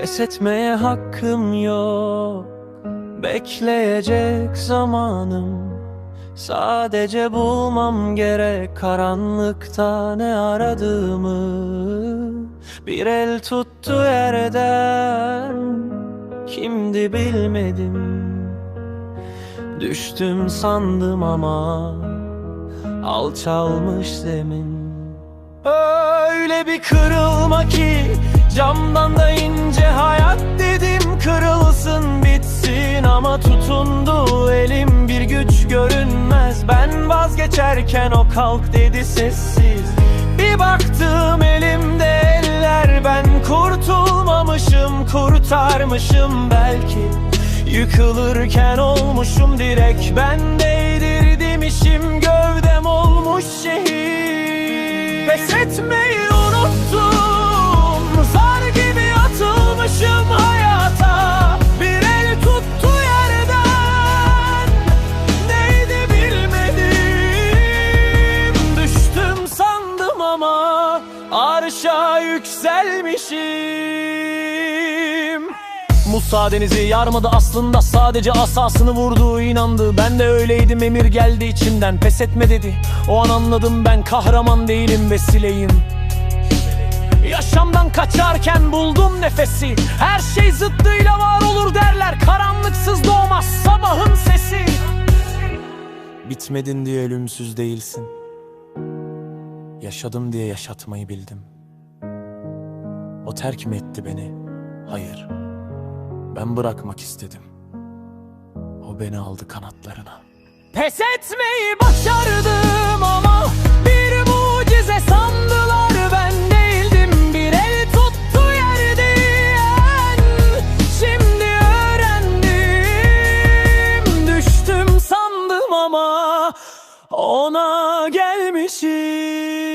Pes etmeye hakkım yok. Bekleyecek zamanım. Sadece bulmam gerek karanlıkta ne aradığımı. Bir el tuttu yerden Kimdi bilmedim. Düştüm sandım ama Alçalmış zemin. Öyle bir kırılma ki Camdan da ince ama tutundu elim Bir güç görünmez. Ben vazgeçerken o kalk dedi sessiz. Bir baktım elimde eller ben kurtulmamışım Kurtarmışım belki. Yıkılırken olmuşum direk Ben değdirdim yükselmişim. Musa denizi yarmadı aslında sadece asasını vurduğu inandı. Ben de öyleydim emir geldi içimden pes etme dedi. O an anladım ben kahraman değilim vesileyim. Yaşamdan kaçarken buldum nefesi. Her şey zıttıyla var olur derler Karanlıksız doğmaz sabahın sesi. Bitmedin diye ölümsüz değilsin. Yaşadım diye yaşatmayı bildim o terk mi etti beni? Hayır. Ben bırakmak istedim. O beni aldı kanatlarına. Pes etmeyi başardım ama bir mucize sandılar ben değildim bir el tuttu yerden şimdi öğrendim düştüm sandım ama ona gelmişim.